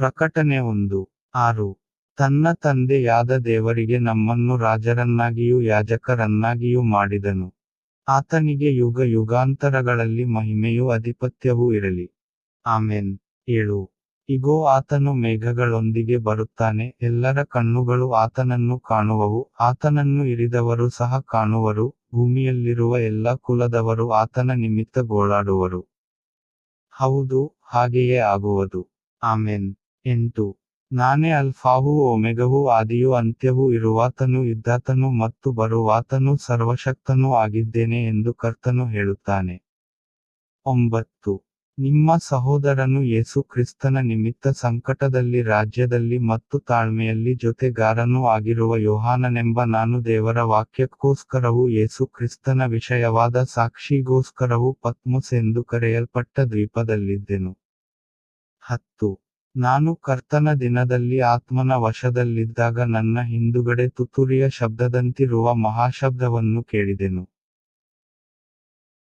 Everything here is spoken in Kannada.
ಪ್ರಕಟಣೆ ಒಂದು. ಆರು. ತನ್ನ ತಂದೆಯಾದ ದೇವರಿಗೆ ನಮ್ಮನ್ನು ರಾಜರನ್ನಾಗಿಯೂ ಯಾಜಕರನ್ನಾಗಿಯೂ ಮಾಡಿದನು. ಆತನಿಗೆ ಯುಗ ಯುಗಾಂತರಗಳಲ್ಲಿ ಮಹಿಮೆಯೂ ಅಧಿಪತ್ಯವೂ ಇರಲಿ. ಆಮೆನ್. ಏಳು. ಇಗೋ, ಆತನು ಮೇಘಗಳೊಂದಿಗೆ ಬರುತ್ತಾನೆ. ಎಲ್ಲರ ಕಣ್ಣುಗಳು ಆತನನ್ನು ಕಾಣುವವು. ಆತನನ್ನು ಇರಿದವರು ಸಹ ಕಾಣುವರು. ಭೂಮಿಯಲ್ಲಿರುವ ಎಲ್ಲ ಕುಲದವರು ಆತನ ನಿಮಿತ್ತ ಗೋಳಾಡುವರು. ಹೌದು, ಹಾಗೆಯೇ ಆಗುವುದು. ಆಮೆನ್. ಎಂಟು. ನಾನೇ ಅಲ್ಫಾವು ಒಮೆಗವೂ ಆದಿಯೂ ಅಂತ್ಯವೂ ಇರುವಾತನು ಇದ್ದಾತನು ಮತ್ತು ಬರುವಾತನು ಸರ್ವಶಕ್ತನೂ ಆಗಿದ್ದೇನೆ ಎಂದು ಕರ್ತನು ಹೇಳುತ್ತಾನೆ. ಒಂಬತ್ತು. ನಿಮ್ಮ ಸಹೋದರನು ಯೇಸು ಕ್ರಿಸ್ತನ ನಿಮಿತ್ತ ಸಂಕಟದಲ್ಲಿ, ರಾಜ್ಯದಲ್ಲಿ ಮತ್ತು ತಾಳ್ಮೆಯಲ್ಲಿ ಜೊತೆಗಾರನೂ ಆಗಿರುವ ಯೋಹಾನನೆಂಬ ನಾನು ದೇವರ ವಾಕ್ಯಕ್ಕೋಸ್ಕರವೂ ಯೇಸು ಕ್ರಿಸ್ತನ ವಿಷಯವಾದ ಸಾಕ್ಷಿಗೋಸ್ಕರವೂ ಪತ್ಮುಸ್ ಎಂದು ಕರೆಯಲ್ಪಟ್ಟ ದ್ವೀಪದಲ್ಲಿದ್ದೆನು. ಹತ್ತು. ನಾನು ಕರ್ತನ ದಿನದಲ್ಲಿ ಆತ್ಮನ ವಶದಲ್ಲಿದ್ದಾಗ ನನ್ನ ಹಿಂದುಗಡೆ ತುತ್ತೂರಿಯ ಶಬ್ದದಂತಿರುವ ಮಹಾಶಬ್ದವನ್ನು ಕೇಳಿದೆನು.